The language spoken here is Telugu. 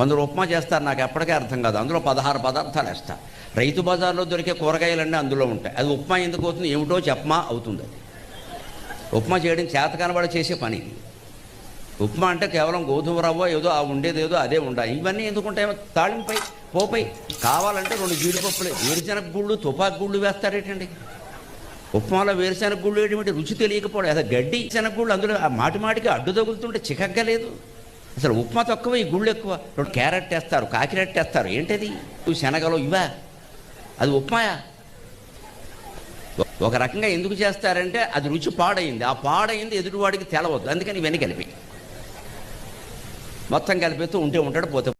కొందరు ఉప్మా చేస్తారు నాకు ఎప్పటికీ అర్థం కాదు. అందులో పదహారు పదార్థాలు వేస్తా. రైతు బజార్లో దొరికే కూరగాయలన్నీ అందులో ఉంటాయి. అది ఉప్మా ఎందుకు అవుతుంది? ఏమిటో చెప్పమా? అవుతుంది అది. ఉప్మా చేయడం చేత కనబడ చేసే పని ఇది. ఉప్మా అంటే కేవలం గోధుమ రవ్వ ఏదో ఆ ఉండేది ఏదో అదే ఉండాలి ఇవన్నీ ఎందుకుంటాయి? తాళింపై పోపై. కావాలంటే రెండు జీడిపప్పులు. వేరుశనగ గుళ్ళు తుపాకు గుళ్ళు వేస్తారేటండి ఉప్మాలో వేరుశనగ గుళ్ళు ఏంటి? రుచి తెలియకపోవడం. అదే గడ్డి శనగ గుళ్ళు అందులో ఆ మాటి మాటికి అడ్డు తగులుతుంటే చికగ్గలేదు లేదు. అసలు ఉప్మా తక్కువ ఈ గుళ్ళు ఎక్కువ. రెండు క్యారెట్ వేస్తారు కాకిరెట్ వేస్తారు. ఏంటది? శనగలో శనగలు ఇవా అది ఉప్మాయా? ఒక రకంగా ఎందుకు చేస్తారంటే అది రుచి పాడైంది. ఆ పాడైంది ఎదుటివాడికి తెలవద్దు. అందుకని ఇవన్నీ కలిపి మొత్తం కలిపిస్తూ ఉంటే ఉంటాడు పోతే